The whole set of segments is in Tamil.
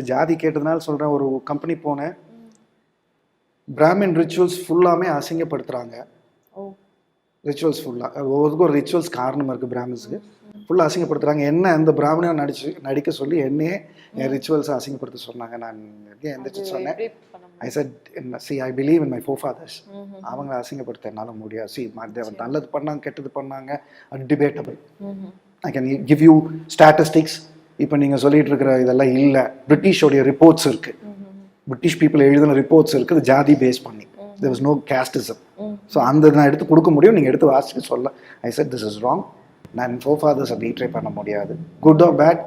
இப்போ ஜாதி கேட்டதுனால சொல்கிறேன் ஒரு கம்பெனி போனேன். பிராமின் ரிச்சுவல்ஸ் ஃபுல்லாமே அசிங்கப்படுத்துகிறாங்க ரிச்சுவல்ஸ் ஃபுல்லாக ஒவ்வொருக்கும் ஒரு ரிச்சுவல்ஸ் காரணம் இருக்குது பிராமின்ஸுக்கு ஃபுல்லாக அசிங்கப்படுத்துகிறாங்க என்ன அந்த பிராமணியாக நடிச்சு நடிக்க சொல்லி என்னையே என் ரிச்சுவல்ஸை அசிங்கப்படுத்த சொன்னாங்க. நான் எந்திரிச்சு சொன்னேன். I said see I believe in my forefathers. அவங்கள அசிங்கப்படுத்த என்னால் முடியாது. சி நல்லது பண்ணாங்க கெட்டது பண்ணாங்க. Debatable. I can give you statistics இப்போ நீங்கள் சொல்லிட்டு இருக்கிற இதெல்லாம் இல்லை. பிரிட்டிஷோடைய ரிப்போர்ட்ஸ் இருக்குது. பிரிட்டிஷ் பீப்புள் எழுதின ரிப்போர்ட்ஸ் இருக்குது ஜாதி பேஸ் பண்ணி. There was no casteism. So அந்த நான் எடுத்து கொடுக்க முடியும். நீங்கள் எடுத்து வாசிச்சு சொல்ல I said this is wrong நான் ஃபோர் ஃபாதர்ஸை ரீட்ரை பண்ண முடியாது. குட் ஆர் பேட்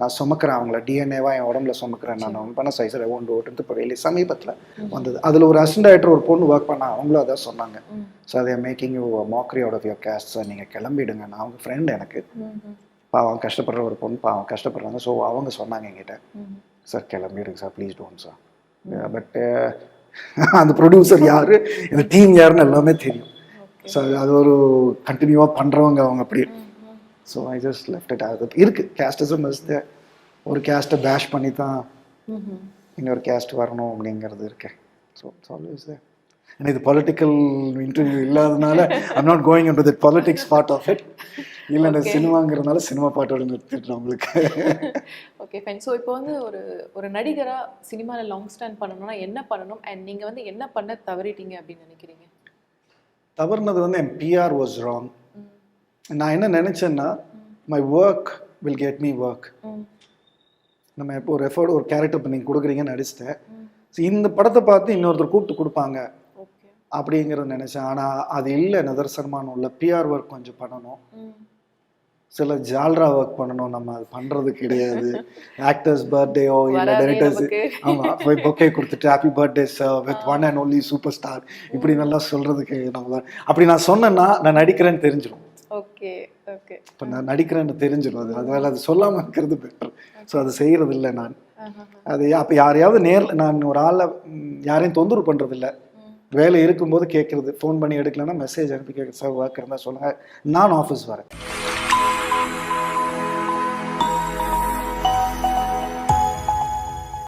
நான் சுமக்கிறேன். அவங்கள டிஎன்ஏவா என் உடம்புல சுமக்கிறேன். நான் ஒன் பண்ண. சைஸில் ஒன்று ஓட்டு இப்போ வெளியே சமீபத்தில் வந்தது. அதில் ஒரு அசிஸ்டன்ட் ஒரு பொண்ணு ஒர்க் பண்ணா அவங்களும் அதான் சொன்னாங்க. ஸோ அதை making you mockery out of your caste sir நீங்கள் கிளம்பிடுங்க. நான் அவங்க ஃப்ரெண்ட் எனக்கு. பாவம் கஷ்டப்படுற ஒரு பொண்ணு பாவம் கஷ்டப்படுறாங்க. ஸோ அவங்க சொன்னாங்க என்கிட்ட. Sir கிளம்பிடுங்க sir please don't sir but அந்த ப்ரொடியூசர் யாரு? இந்த டீம் யாருன்னு எல்லாமே தெரியும். ஸோ அது ஒரு கண்டினியூவாக பண்ணுறவங்க அவங்க அப்படி. So I just left it அது இருக்கு. கேஸ்டிசம் இஸ் ஒரு கேஸ்ட்டை பேஷ் பண்ணி தான். இன்னொரு கேஸ்ட் வரணும் அப்படிங்கிறது இருக்கு. ஸோ இட்ஸ் ஆல்வேஸ் ஏன்னா இது பொலிட்டிக்கல் இன்டர்வியூ இல்லாதனால I'm not going and that politics part of it இல்லை இந்த சினிமாங்கிறதுனால சினிமா பாட்டோட நிறுத்திட்டுறேன் உங்களுக்கு. ஓகே ஃபைன் ஸோ இப்போ வந்து ஒரு ஒரு நடிகரா சினிமால லாங் ஸ்டாண்ட் பண்ணணும்னா என்ன பண்ணணும்? அண்ட் நீங்க வந்து என்ன பண்ண தவறிட்டீங்க அப்படின்னு நினைக்கிறீங்க? தவறுனது வந்து என் பிஆர் வாஸ் ராங். நான் என்ன நினச்சேன்னா my. Work will get me. Work. நம்ம இப்போ ஒரு எஃபர்ட் ஒரு கேரக்டர் இப்போ நீங்கள் கொடுக்குறீங்கன்னு நடிச்சிட்டேன். ஸோ இந்த படத்தை பார்த்து இன்னொருத்தர் கூப்பிட்டு கொடுப்பாங்க. அப்படிங்கிறத நினச்சேன். ஆனால் அது இல்லை நிதர்சனமான உள்ள பிஆர் ஒர்க் கொஞ்சம் பண்ணணும். சில ஜால்ரா ஒர்க் பண்ணணும் நம்ம அது பண்ணுறது கிடையாது. ஆக்டர்ஸ் பர்த்டேயோ இல்லை டைரக்டர்ஸ் நமக்கு. ஆமாம் போய் பொக்கே கொடுத்துட்டு happy birthday sir with one and only super star இப்படி நல்லா சொல்கிறதுக்கு நம்ம அப்படி நான் சொன்னேன்னா நான் நடிக்கிறேன்னு தெரிஞ்சிடும் ஓகே ஓகே. இப்போ நான் நடிக்கிறேன்னு தெரிஞ்சிடும் அது. அதனால அது சொல்லாமல் இருக்கிறது பெட்டர் ஸோ அது செய்கிறது இல்லை நான். அது அப்போ யாரையாவது நேரில் நான் ஒரு ஆளை யாரையும் தொந்தரவு பண்ணுறதில்ல. வேலை இருக்கும்போது கேட்குறது. ஃபோன் பண்ணி எடுக்கலன்னா மெசேஜ் அனுப்பி கேட்குறது சார் ஒர்க் இருந்தால் சொல்லுங்கள் நான் ஆஃபீஸ் வரேன். Bye.